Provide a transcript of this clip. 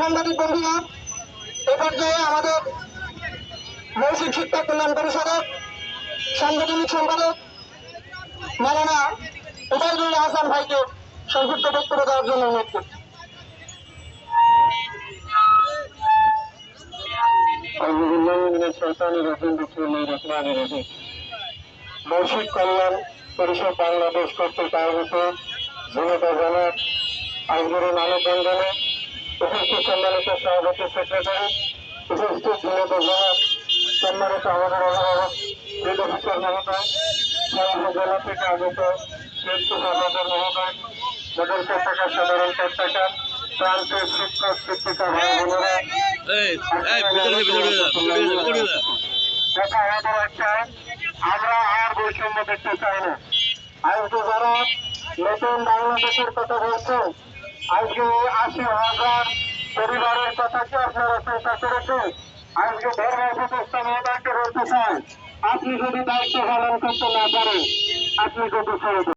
সাংবাদিক বন্ধুরা, এ পর্যায়ে আমাদের মৌসিক শিক্ষা কল্যাণ পরিষদের সাংগঠনিক সম্পাদক মালানা উবাইদুল হাসান ভাইকে সংক্ষিপ্ত বক্তব্য দেওয়ার জন্য অনুরোধ করছি। মৌসিক কল্যাণ পরিষদ বাংলাদেশ কর্তৃক আয়োজিত জনতা জনাব আজকের মানববন্ধনে সম্মানিত সভাপতি সেক্রেটারি উপস্থিত জনাব সম্মানিত আমাদের অভিভাবক অফিসার মহোদয় সর্ব জেলা থেকে আগত শিল্প সমাজের মহোদয় মডেল টাকা সাধারণ টাকা প্রান্তের শিক্ষক শিক্ষিকা ভাই বোনেরা দেখা আমাদের একটা আমরা আর বৈষম্য দেখতে চাই না। আজকে যারা নতুন বাংলাদেশের কথা বলছে আজকে আশি হাজার পরিবারের কথাকে আপনারা চিন্তা করেছেন আজকে ধর্ম উপদেষ্টা মহোদয়কে বলতে চাই আপনি যদি দায়িত্ব পালন করতে না পারেন, আপনি কত।